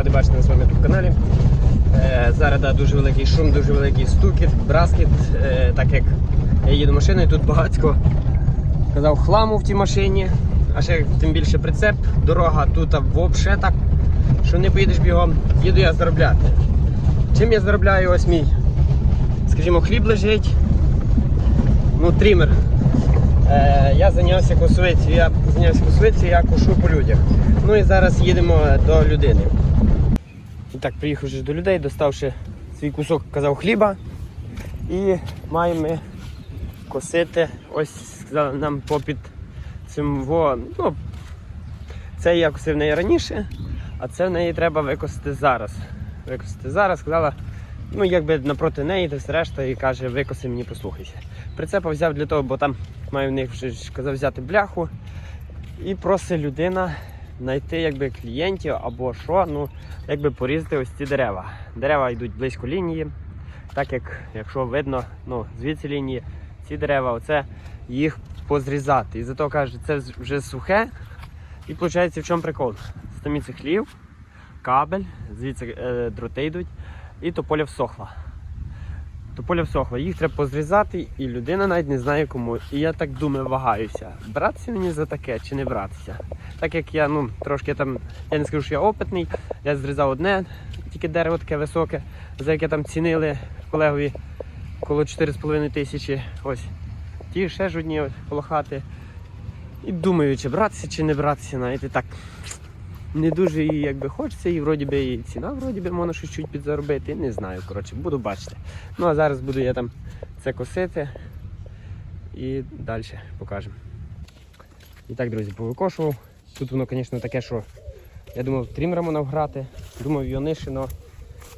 радий бачити на своєму каналі. Е, зараз дуже великий шум, дуже великий стукіт, браскіт. Е, так як я їду машиною, тут багатько казав хламу в тій машині, а ще тим більше прицеп, дорога тут взагалі так, що не поїдеш бігом, їду я заробляти. Чим я заробляю ось мій, скажімо, хліб лежить, ну, трімер. Е, я зайнявся косовицею, я зайнявся косовицею, я кошу по людях. Ну і зараз їдемо до людини. Так, приїхавши до людей, доставши свій кусок, казав, хліба. І маємо косити. Ось сказали нам попід цим во. Ну, це я косив неї раніше, а це в неї треба викосити зараз. Викосити зараз, сказала, ну якби напроти неї, та все решта, і каже, викоси мені послухайся. Прицепа взяв для того, бо там маю в них вже казав взяти бляху. І просить людина знайти якби клієнтів або що, ну якби порізати ось ці дерева. Дерева йдуть близько лінії, так як якщо видно, ну звідси лінії, ці дерева, оце їх позрізати. І зато каже, це вже сухе. І виходить, в чому прикол? Стаміться хлів, кабель, звідси е, дроти йдуть, і тополя всохла. Тополя всохла, їх треба позрізати, і людина навіть не знає кому. І я так думаю, вагаюся, братися мені за таке чи не братися. Так як я ну, трошки там, я не скажу, що я опитний, я зрізав одне, тільки дерево таке високе, за яке там цінили колегові коло 4,5 тисячі. Ось. Ті ще ж одні ось, полохати. І думаю, чи братися, чи не братися, навіть і так. Не дуже і якби хочеться, і вроді би і ціна, вроді би можна щось чуть підзаробити. Не знаю, коротше, буду бачити. Ну а зараз буду я там це косити і далі покажемо. І так, друзі, повикошував. Тут воно, звісно, таке, що я думав, трімером воно грати, думав йонишино,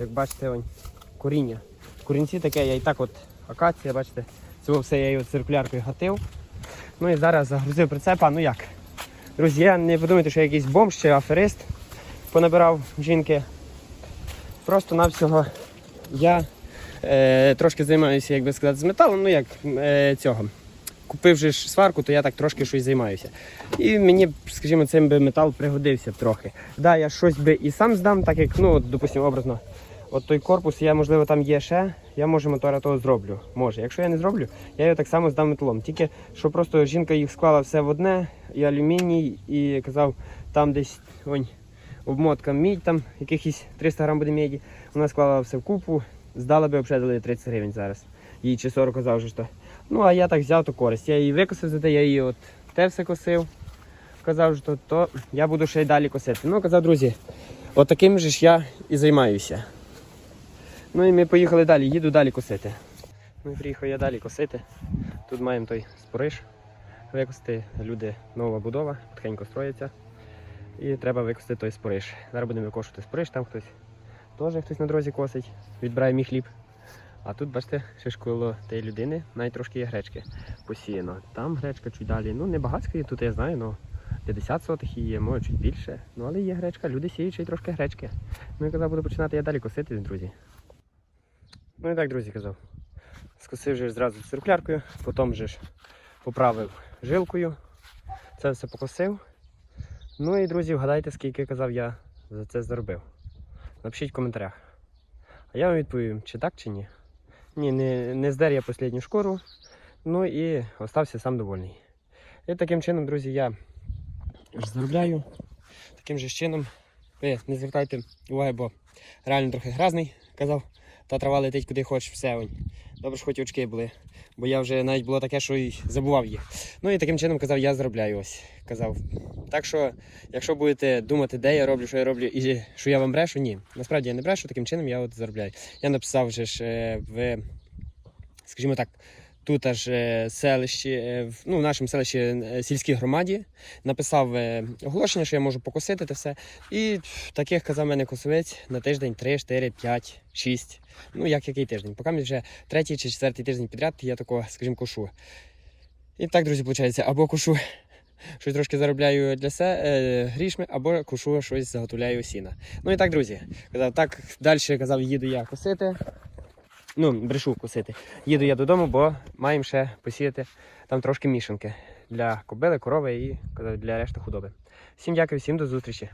як бачите, он, коріння. Корінці таке, я і так от акація, бачите, це все я його циркуляркою гатив. Ну і зараз загрузив прицепа, ну як? Друзі, я не подумайте, що я якийсь бомж чи аферист понабирав жінки. Просто навсього я е, трошки займаюся, як би сказати, з металом, ну як е, цього. Купив же ж сварку, то я так трошки щось займаюся. І мені, скажімо, цим би метал пригодився трохи. Да, я щось би і сам здам, так як, ну, допустимо, образно, от той корпус, я, можливо, там є ще, я може мотора того зроблю. Може. Якщо я не зроблю, я його так само здам металом. Тільки що просто жінка їх склала все в одне, і алюміній, і казав, там десь онь, обмотка мідь, там якихось 300 грам буде меді. Вона склала все в купу, здала би обшедили 30 гривень зараз. Їй чи 40 казав, що то. Ну, а я так взяв то користь. Я її викосив за те, я її от те все косив. Казав, що то я буду ще й далі косити. Ну, казав, друзі, от же ж я і займаюся. Ну і ми поїхали далі, їду далі косити. Ну і приїхав я далі косити. Тут маємо той спориш. Викосити люди нова будова, тихенько строїться. І треба викосити той спориш. Зараз будемо викошувати спориш, там хтось теж хтось на дорозі косить, відбирає мій хліб. А тут, бачите, ще ж тієї людини навіть трошки є гречки посіяно. Там гречка чуть далі. Ну, не багатська є, тут я знаю, ну 50 сотих її є, може чуть більше. Ну але є гречка, люди сіють ще й трошки гречки. Ну і казав, буду починати я далі косити, друзі. Ну і так, друзі, казав. Скосив же зразу циркуляркою, потім же ж поправив жилкою. Це все покосив. Ну і друзі, вгадайте, скільки казав я за це заробив. Напишіть в коментарях. А я вам відповім, чи так, чи ні. Ні, не, не здер я останню шкуру. Ну і остався сам довольний. І таким чином, друзі, я заробляю. Таким же чином. Ви не звертайте уваги, бо реально трохи грязний, казав. Та трава летить куди хочеш, все. Онь. Добре, що хоч очки були. Бо я вже навіть було таке, що й забував їх. Ну і таким чином казав, я заробляю ось. Казав. Так що, якщо будете думати, де я роблю, що я роблю, і що я вам брешу, ні. Насправді я не брешу, таким чином я от заробляю. Я написав вже ж е, в, скажімо так, тут аж е, селищі, е, ну, в нашому селищі е, сільській громаді. Написав оголошення, що я можу покосити те все. І таких казав мене косовець на тиждень 3, 4, 5, 6. Ну, як який тиждень. Поки мені вже третій чи четвертий тиждень підряд я такого, скажімо, кошу. І так, друзі, виходить, або кошу щось трошки заробляю для се, е, грішми, або кошу щось заготовляю сіна. Ну і так, друзі, казав, так далі казав, їду я косити. Ну, брешу косити. Їду я додому, бо маємо ще посіяти там трошки мішанки для кобили, корови і для решти худоби. Всім дякую, всім до зустрічі.